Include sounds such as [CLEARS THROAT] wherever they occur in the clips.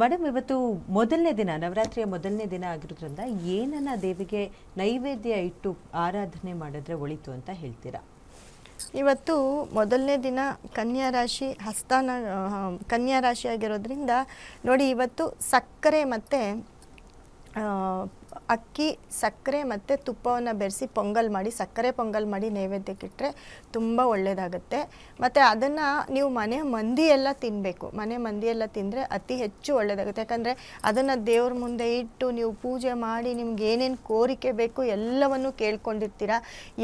Madam, ಇವತ್ತು ಮೊದಲನೇ ದಿನ, ನವರಾತ್ರಿಯ ಮೊದಲನೇ ದಿನ ಆಗಿರೋದ್ರಿಂದ ಏನನ್ನ ದೇವಿಗೆ ನೈವೇದ್ಯ ಇಟ್ಟು ಆರಾಧನೆ ಮಾಡಿದ್ರೆ ಒಳಿತು ಅಂತ ಹೇಳ್ತೀರಾ? ಇವತ್ತು ಮೊದಲನೇ ದಿನ ಕನ್ಯಾ ರಾಶಿ, ಹಸ್ತಾನ ಕನ್ಯಾ ರಾಶಿ ಆಗಿರೋದ್ರಿಂದ ನೋಡಿ, ಇವತ್ತು ಸಕ್ಕರೆ ಮತ್ತು ಅಕ್ಕಿ, ಸಕ್ಕರೆ ಮತ್ತು ತುಪ್ಪವನ್ನು ಬೆರೆಸಿ ಪೊಂಗಲ್ ಮಾಡಿ, ಸಕ್ಕರೆ ಪೊಂಗಲ್ ಮಾಡಿ ನೈವೇದ್ಯಕ್ಕಿಟ್ಟರೆ ತುಂಬ ಒಳ್ಳೆಯದಾಗುತ್ತೆ ಮತ್ತು ಅದನ್ನು ನೀವು ಮನೆ ಮಂದಿಯೆಲ್ಲ ತಿನ್ನಬೇಕು ಮನೆ ಮಂದಿಯೆಲ್ಲ ತಿಂದರೆ ಅತಿ ಹೆಚ್ಚು ಒಳ್ಳೆಯದಾಗುತ್ತೆ ಯಾಕಂದರೆ ಅದನ್ನು ದೇವ್ರ ಮುಂದೆ ಇಟ್ಟು ನೀವು ಪೂಜೆ ಮಾಡಿ ನಿಮ್ಗೆ ಏನೇನು ಕೋರಿಕೆ ಬೇಕು ಎಲ್ಲವನ್ನು ಕೇಳ್ಕೊಂಡಿರ್ತೀರ?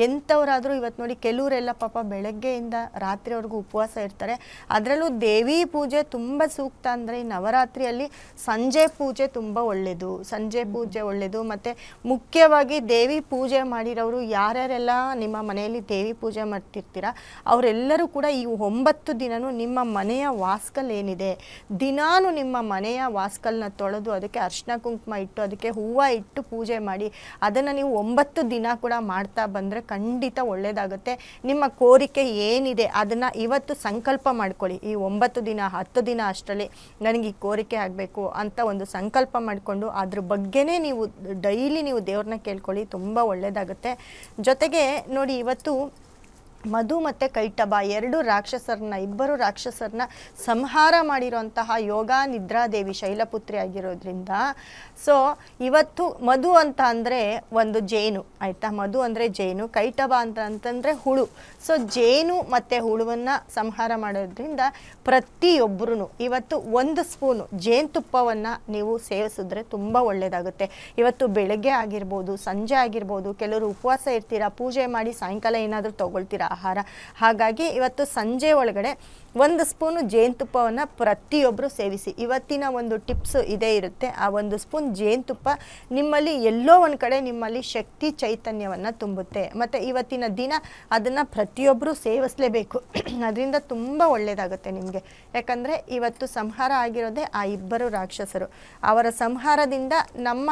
ಎಂಥವರಾದರೂ ಇವತ್ತು ನೋಡಿ ಕೆಲವರೆಲ್ಲ ಪಾಪ ಬೆಳಗ್ಗೆಯಿಂದ ರಾತ್ರಿವರೆಗೂ ಉಪವಾಸ ಇರ್ತಾರೆ. ಅದರಲ್ಲೂ ದೇವಿ ಪೂಜೆ ತುಂಬ ಸೂಕ್ತ ಅಂದರೆ ಈ ನವರಾತ್ರಿಯಲ್ಲಿ ಸಂಜೆ ಪೂಜೆ ತುಂಬ ಒಳ್ಳೆಯದು ಸಂಜೆ ಪೂಜೆ ಒಳ್ಳೆಯದು ಮತ್ತು ಮುಖ್ಯವಾಗಿ ದೇವಿ ಪೂಜೆ ಮಾಡಿರೋರು ಯಾರ್ಯಾರೆಲ್ಲ ನಿಮ್ಮ ಮನೆಯಲ್ಲಿ ದೇವಿ ಪೂಜೆ ಮಾಡ್ತಿರ್ತೀರ, ಅವರೆಲ್ಲರೂ ಕೂಡ ಈ ಒಂಬತ್ತು ದಿನವೂ ನಿಮ್ಮ ಮನೆಯ ವಾಸ್ಕಲ್ ಏನಿದೆ, ದಿನಾನು ನಿಮ್ಮ ಮನೆಯ ವಾಸ್ಕಲ್ನ ತೊಳೆದು ಅದಕ್ಕೆ ಅರ್ಶಿನ ಕುಂಕುಮ ಇಟ್ಟು ಅದಕ್ಕೆ ಹೂವು ಇಟ್ಟು ಪೂಜೆ ಮಾಡಿ, ಅದನ್ನು ನೀವು ಒಂಬತ್ತು ದಿನ ಕೂಡ ಮಾಡ್ತಾ ಬಂದರೆ ಖಂಡಿತ ಒಳ್ಳೆಯದಾಗುತ್ತೆ ನಿಮ್ಮ ಕೋರಿಕೆ ಏನಿದೆ ಅದನ್ನು ಇವತ್ತು ಸಂಕಲ್ಪ ಮಾಡ್ಕೊಳ್ಳಿ. ಈ ಒಂಬತ್ತು ದಿನ, ಹತ್ತು ದಿನ ಅಷ್ಟರಲ್ಲಿ ನನಗೆ ಈ ಕೋರಿಕೆ ಆಗಬೇಕು ಅಂತ ಒಂದು ಸಂಕಲ್ಪ ಮಾಡಿಕೊಂಡು ಅದ್ರ ಬಗ್ಗೆನೇ ನೀವು ಡೈಲಿ ನೀವು ದೇವ್ರನ್ನ ಕೇಳ್ಕೊಳ್ಳಿ ತುಂಬ ಒಳ್ಳೆಯದಾಗುತ್ತೆ ಜೊತೆಗೆ ನೋಡಿ ಇವತ್ತು ಮಧು ಮತ್ತು ಕೈಟಬ, ಎರಡು ರಾಕ್ಷಸರನ್ನ, ಇಬ್ಬರು ರಾಕ್ಷಸರನ್ನ ಸಂಹಾರ ಮಾಡಿರುವಂತಹ ಯೋಗ ನಿದ್ರಾದೇವಿ ಶೈಲಪುತ್ರಿ ಆಗಿರೋದ್ರಿಂದ. ಸೊ ಇವತ್ತು ಮಧು ಅಂತ ಅಂದರೆ ಒಂದು ಜೇನು, ಆಯಿತಾ? ಮಧು ಅಂದರೆ ಜೇನು, ಕೈಟಬ ಅಂತ ಅಂತಂದರೆ ಹುಳು. ಸೊ ಜೇನು ಮತ್ತು ಹುಳುವನ್ನು ಸಂಹಾರ ಮಾಡೋದ್ರಿಂದ ಪ್ರತಿಯೊಬ್ಬರೂ ಇವತ್ತು ಒಂದು ಸ್ಪೂನು ಜೇನುತುಪ್ಪವನ್ನು ನೀವು ಸೇವಿಸಿದ್ರೆ ತುಂಬ ಒಳ್ಳೆಯದಾಗುತ್ತೆ ಇವತ್ತು ಬೆಳಗ್ಗೆ ಆಗಿರ್ಬೋದು, ಸಂಜೆ ಆಗಿರ್ಬೋದು, ಕೆಲವರು ಉಪವಾಸ ಇರ್ತೀರಾ, ಪೂಜೆ ಮಾಡಿ ಸಾಯಂಕಾಲ ಏನಾದರೂ ತೊಗೊಳ್ತೀರಾ? ಆಹಾರ. ಹಾಗಾಗಿ ಇವತ್ತು ಸಂಜೆ ಒಳಗಡೆ ಒಂದು ಸ್ಪೂನು ಜೇನುತುಪ್ಪವನ್ನು ಪ್ರತಿಯೊಬ್ಬರು ಸೇವಿಸಿ. ಇವತ್ತಿನ ಒಂದು ಟಿಪ್ಸ್ ಇದೇ ಇರುತ್ತೆ. ಆ ಒಂದು ಸ್ಪೂನ್ ಜೇನುತುಪ್ಪ ನಿಮ್ಮಲ್ಲಿ ಎಲ್ಲೋ ಒಂದು ಕಡೆ ನಿಮ್ಮಲ್ಲಿ ಶಕ್ತಿ ಚೈತನ್ಯವನ್ನು ತುಂಬುತ್ತೆ. ಮತ್ತು ಇವತ್ತಿನ ದಿನ ಅದನ್ನು ಪ್ರತಿಯೊಬ್ಬರು ಸೇವಿಸಲೇಬೇಕು. [CLEARS THROAT] ಅದರಿಂದ ತುಂಬ ಒಳ್ಳೆಯದಾಗುತ್ತೆ ನಿಮಗೆ. ಯಾಕಂದರೆ ಇವತ್ತು ಸಂಹಾರ ಆಗಿರೋದೇ ಆ ಇಬ್ಬರು ರಾಕ್ಷಸರು. ಅವರ ಸಂಹಾರದಿಂದ ನಮ್ಮ,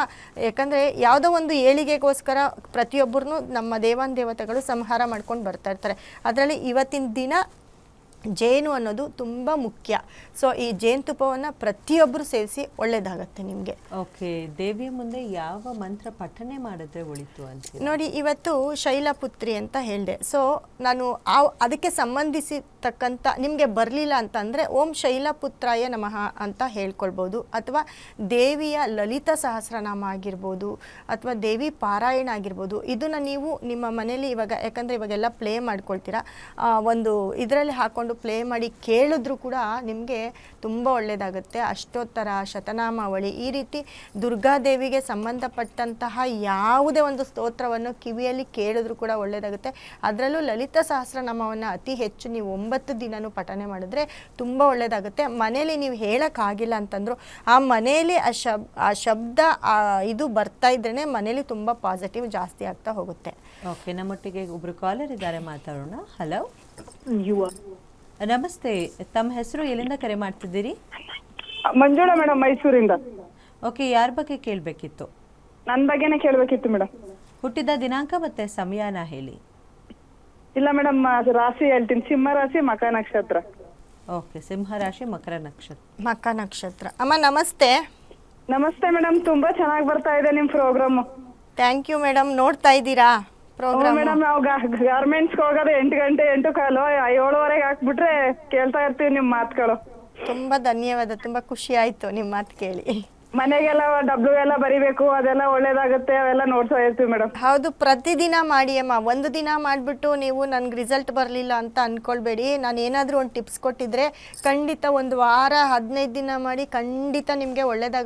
ಯಾಕಂದರೆ ಯಾವುದೋ ಒಂದು ಏಳಿಗೆಗೋಸ್ಕರ ಪ್ರತಿಯೊಬ್ಬರನ್ನು ನಮ್ಮ ದೇವಾನ್ ದೇವತೆಗಳು ಸಂಹಾರ ಮಾಡ್ಕೊಂಡು ಬರ್ತಾ ಇರ್ತಾರೆ ಅದರಲ್ಲಿ ಇವತ್ತಿನ ದಿನ ಜೇನು ಅನ್ನೋದು ತುಂಬ ಮುಖ್ಯ. ಸೊ ಈ ಜೇನುತುಪ್ಪವನ್ನು ಪ್ರತಿಯೊಬ್ಬರು ಸೇವಿಸಿ ಒಳ್ಳೇದಾಗತ್ತೆ ನಿಮಗೆ. ಓಕೆ ದೇವಿಯ ಮುಂದೆ ಯಾವ ಮಂತ್ರ ಪಠನೆ ಮಾಡಿದ್ರೆ ಒಳಿತು ಅಂತ ನೋಡಿ ಇವತ್ತು ಶೈಲಪುತ್ರಿ ಅಂತ ಹೇಳಿದೆ. ಸೊ ನಾನು ಆ ಅದಕ್ಕೆ ಸಂಬಂಧಿಸಿರ್ತಕ್ಕಂಥ ನಿಮಗೆ ಬರಲಿಲ್ಲ ಅಂತಂದರೆ ಓಂ ಶೈಲಪುತ್ರಾಯ ನಮಃ ಅಂತ ಹೇಳ್ಕೊಳ್ಬೋದು. ಅಥವಾ ದೇವಿಯ ಲಲಿತ ಸಹಸ್ರನಾಮ ಆಗಿರ್ಬೋದು ಅಥವಾ ದೇವಿ ಪಾರಾಯಣ ಆಗಿರ್ಬೋದು. ಇದನ್ನು ನೀವು ನಿಮ್ಮ ಮನೇಲಿ ಇವಾಗ ಯಾಕಂದರೆ ಇವಾಗೆಲ್ಲ ಪ್ಲೇ ಮಾಡ್ಕೊಳ್ತೀರಾ ಒಂದು ಇದರಲ್ಲಿ ಹಾಕ್ಕೊಂಡು ಪ್ಲೇ ಮಾಡಿ ಕೇಳಿದ್ರು ಕೂಡ ನಿಮಗೆ ತುಂಬ ಒಳ್ಳೆಯದಾಗುತ್ತೆ ಅಷ್ಟೋತ್ತರ ಶತನಾಮಾವಳಿ ಈ ರೀತಿ ದುರ್ಗಾದೇವಿಗೆ ಸಂಬಂಧಪಟ್ಟಂತಹ ಯಾವುದೇ ಒಂದು ಸ್ತೋತ್ರವನ್ನು ಕಿವಿಯಲ್ಲಿ ಕೇಳಿದ್ರು ಕೂಡ ಒಳ್ಳೆಯದಾಗುತ್ತೆ ಅದರಲ್ಲೂ ಲಲಿತ ಸಹಸ್ರನಾಮವನ್ನು ಅತಿ ಹೆಚ್ಚು ನೀವು ಒಂಬತ್ತು ದಿನನೂ ಪಠನೆ ಮಾಡಿದ್ರೆ ತುಂಬ ಒಳ್ಳೆಯದಾಗುತ್ತೆ ಮನೇಲಿ ನೀವು ಹೇಳೋಕ್ಕಾಗಿಲ್ಲ ಅಂತಂದ್ರು ಆ ಮನೆಯಲ್ಲಿ ಆ ಶಬ್ ಆ ಶಬ್ದ ಆ ಇದು ಬರ್ತಾ ಇದ್ರೇ ಮನೇಲಿ ತುಂಬ ಪಾಸಿಟಿವ್ ಜಾಸ್ತಿ ಆಗ್ತಾ ಹೋಗುತ್ತೆ. ಓಕೆ ನಮ್ಮೊಟ್ಟಿಗೆ ಒಬ್ರು ಕಾಲರ್ ಇದ್ದಾರೆ ಮಾತಾಡೋಣ. ಹಲೋ ಯುವ ನಮಸ್ತೆ ತಮ್ಮ ಹೆಸರು ಎಲ್ಲಿಂದ ಕರೆ ಮಾಡ್ತಿದ್ದೀರಿ? ಮಂಜುಳಾ ಮೇಡಮ್ ಮೈಸೂರಿಂದ. ಓಕೆ ಯಾರ ಬಗ್ಗೆ ಕೇಳಬೇಕಿತ್ತು? ನನ್ನ ಬಗ್ಗೆನೇ ಕೇಳಬೇಕಿತ್ತು ಮೇಡಮ್. ಹುಟ್ಟಿದ ದಿನಾಂಕ ಮತ್ತೆ ಸಮಯನ ಹೇಳಿ. ಇಲ್ಲ ಮೇಡಮ್ ರಾಶಿ ಹೇಳ್ತೀನಿ. ಸಿಂಹ ರಾಶಿ ಮಕ ನಕ್ಷತ್ರ. ಓಕೆ ಸಿಂಹ ರಾಶಿ ಮಕರ ನಕ್ಷತ್ರ. ಮಕ ನಕ್ಷತ್ರ. ಅಮ್ಮ ನಮಸ್ತೆ. ನಮಸ್ತೆ ಮೇಡಮ್ ತುಂಬಾ ಚೆನ್ನಾಗಿ ಬರ್ತಾ ಇದೆ ನಿಮ್ ಪ್ರೋಗ್ರಾಮ್ ಥ್ಯಾಂಕ್ ಯು ಮೇಡಮ್ ನೋಡ್ತಾ ಇದ್ದೀರಾ? ಪ್ರೋಗ್ರಾಮ್ ಮೇಡಮ್ ನಾವು ಗಾರ್ಮೆಂಟ್ಸ್ ಹೋಗೋದು ಎಂಟು ಗಂಟೆ ಎಂಟು ಕಾಲು ಏಳುವರೆಗೆ ಹಾಕ್ಬಿಟ್ರೆ ಕೇಳ್ತಾ ಇರ್ತೀವಿ ನಿಮ್ ಮಾತುಗಳು. ತುಂಬಾ ಧನ್ಯವಾದ ತುಂಬಾ ಖುಷಿ ಆಯ್ತು ನಿಮ್ ಮಾತು ಕೇಳಿ. ಮನೆಗೆಲ್ಲ ಡಬ್ಲ್ಯೂ ಎಲ್ಲ ಬರಿಬೇಕು ಅದೆಲ್ಲ ಒಳ್ಳೇದಾಗುತ್ತೆ ಅವೆಲ್ಲ ನೋಡ್ತಾ ಇರ್ತೀವಿ ಮೇಡಮ್. ಹೌದು ಪ್ರತಿದಿನ ಮಾಡಿ ಅಮ್ಮ. ಒಂದು ದಿನ ಮಾಡಿಬಿಟ್ಟು ನೀವು ನನಗೆ ರಿಸಲ್ಟ್ ಬರಲಿಲ್ಲ ಅಂತ ಅನ್ಕೊಳ್ಬೇಡಿ. ನಾನು ಏನಾದರೂ ಒಂದು ಟಿಪ್ಸ್ ಕೊಟ್ಟಿದ್ರೆ ಖಂಡಿತ ಒಂದು ವಾರ ಹದಿನೈದು ದಿನ ಮಾಡಿ ಖಂಡಿತ ನಿಮಗೆ ಒಳ್ಳೆಯದಾಗುತ್ತೆ